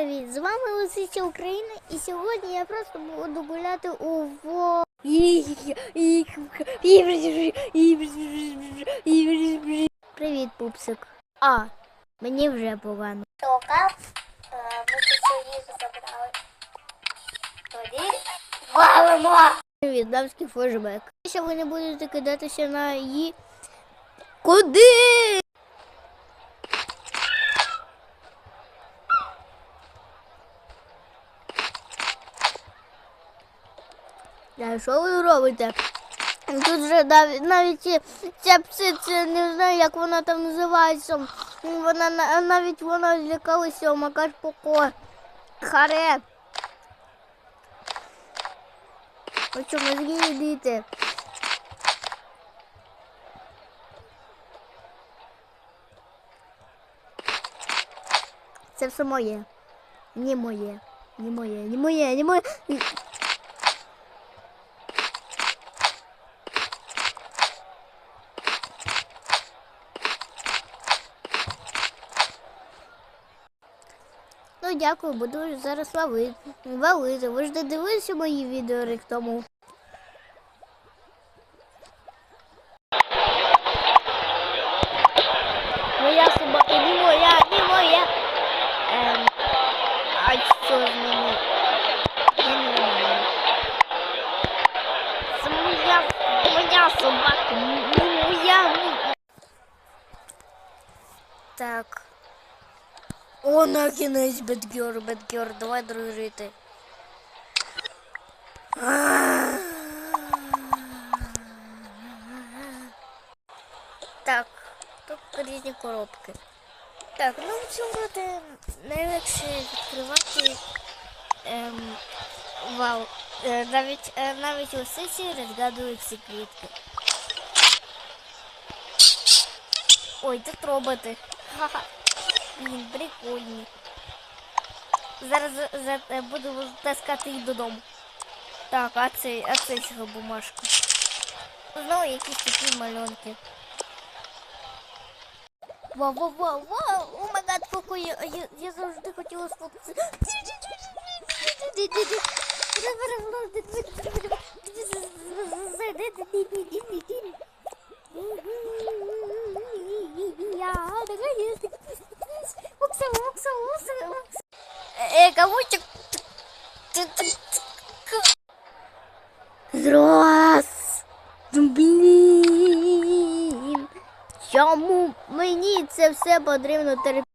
Привіт, з вами Лисиця Україна і сьогодні я просто буду гуляти у во. Привіт, пупсик. А, мені вже погано. Тока, їжу забрали. Тоді валимо! Привіт, дамський флешбек. Якщо ви не будете кидатися на її. Куди? А що ви робите? Тут же навіть, навіть ця птиця, не знаю, як вона там називається. Вона на- навіть вона злякалася, макаш поко. Харе. Ви що, мозги їдите? Це все моє. Не моє. Не моє, не моє, не моє. Ну дякую, буду зараз ловити. Валити. Ви ж не дивилися мої відео рік тому. Моя собака не моя, не моя. Ем, а що з? Я не знаю. Це моя, моя собака, не моя. Так. О, на кінець бедгер, бедгер, давай дружити. Так, тут різні коробки. Так, ну в цьому роді найлегше відкривати ем, вау. Навіть, е, навіть лисиці розгадують ці квітки. Ой, тут роботи. Ха-ха. Блін, прикольні. Зараз за, е, буду таскати їх додому. Так, а це, а це чого бумажка? Знову якісь такі малюнки. Вау, вау, вау, вау! О май гад, я, я, завжди хотіла сфоткатися. Э, кавучик. Зрос. Блін. Чому мені це все потрібно терпіти?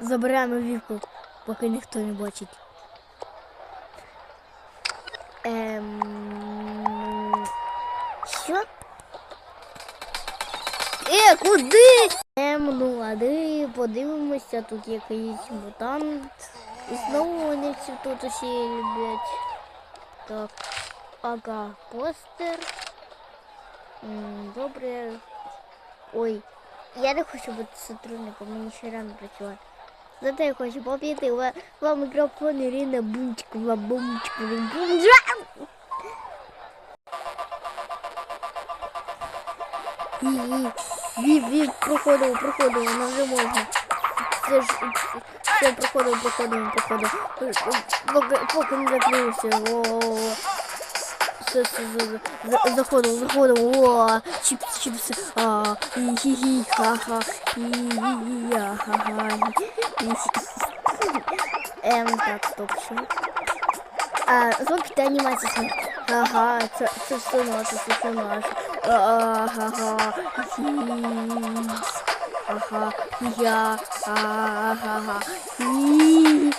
Забираємо вівку, поки ніхто не бачить. Ем... Що? Е, куди? Ем, ну лади, подивимося, тут якийсь мутант. І знову вони всі тут усі люблять. Так. Ага, постер. Добре. Ой, я не хочу бути сотрудником, мені ще рано працювати. Зате я хочу попіти в, в мікрофон Ірина Бунчикова, Бунчикова, Бунчикова. Вів, вів, проходимо, проходимо, нам вже можна. Це ж, все, проходимо, проходимо, проходимо. Поки, поки не закрився, все, все, все, за- заходимо, заходимо, о, чіпс, чіпс, а, хі-хі, ха-ха, хі-хі, ха-ха, Ем, так, стоп, що? А, звуки та анімація сміх. Ага, це, це все наше, це все наше. Ага, ага, я, ага, хі,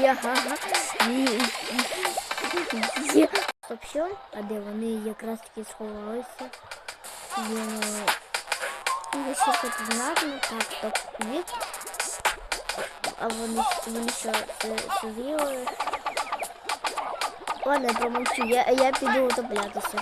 я, я. Стоп, що? А де вони якраз таки сховалися? Ну, ну, ще тут знатно. Так, стоп, ні. А вони, вони що, це? Ладно, я промовчу, я, я піду утоплятися.